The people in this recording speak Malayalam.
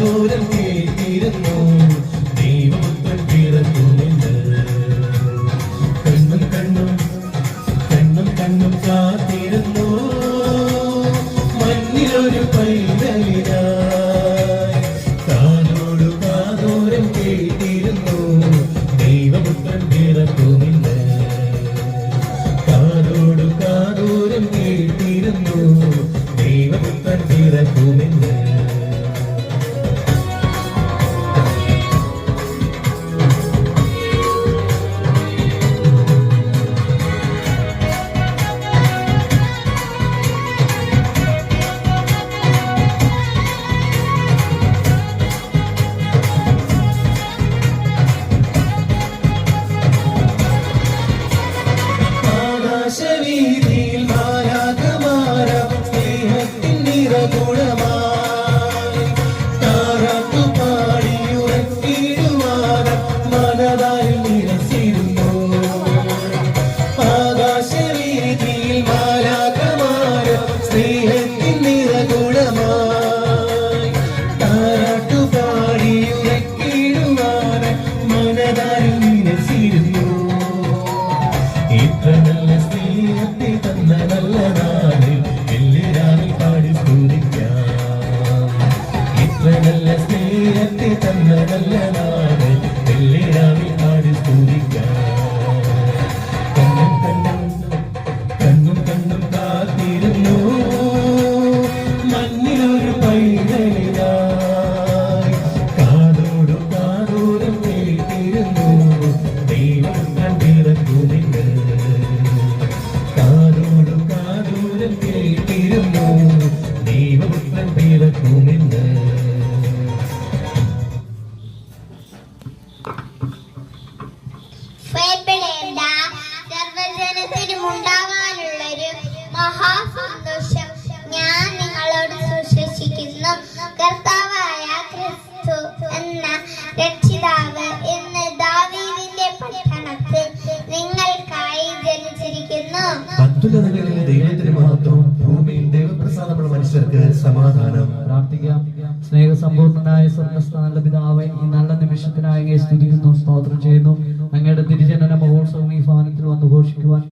ദൂരം കേട്ടിരുന്നു ദൈവമക്കൾ പിറക്കുമെന്ന് കണ്ണും കണ്ണും കണ്ണും കണ്ണും കാത്തിരുന്നു മഞ്ഞിലൊരു പൈതലിനായി താനോട് കാതൂരം കേട്ടിരുന്നു. ദൈവമക്കൾ പിറക്കുമെന്ന് കാതോട് കാതൂരം കേട്ടിരുന്നു. ദൈവമക്കൾ പിറക്കുമെന്ന് പ്രിയതായി നല്ല സ്നേഹത്തെ തന്ന നല്ല നാട് എല്ലാവരും നല്ല പാടി സ്തുതിക്കാം ഭയപ്പെടേണ്ട സർവജനത്തിനും ഉണ്ടാവാനുള്ളൊരു മഹാസന്തോഷം ഞാൻ നിങ്ങളോട് സുശേഷിക്കുന്നു കർത്താവായ ക്രിസ്തു എന്ന രക്ഷിതാവ് ഇന്ന് ദാവീദിന്റെ പട്ടണത്തിൽ നിങ്ങൾക്കായി ജനിച്ചിരിക്കുന്നു. മനുഷ്യർക്ക് സമാധാനം. പ്രാർത്ഥിക്കാം. സ്നേഹസമ്പൂർണനായ സ്വർഗസ്ഥാനുള്ള പിതാവെ ഈ നല്ല നിമിഷത്തിനായി സ്തുതിക്കുന്നു സ്തോത്രം ചെയ്യുന്നു. അങ്ങയുടെ തിരിജനന മഹോത്സവം ഈ ഭവനത്തിൽ വന്നു ഘോഷിക്കുവാൻ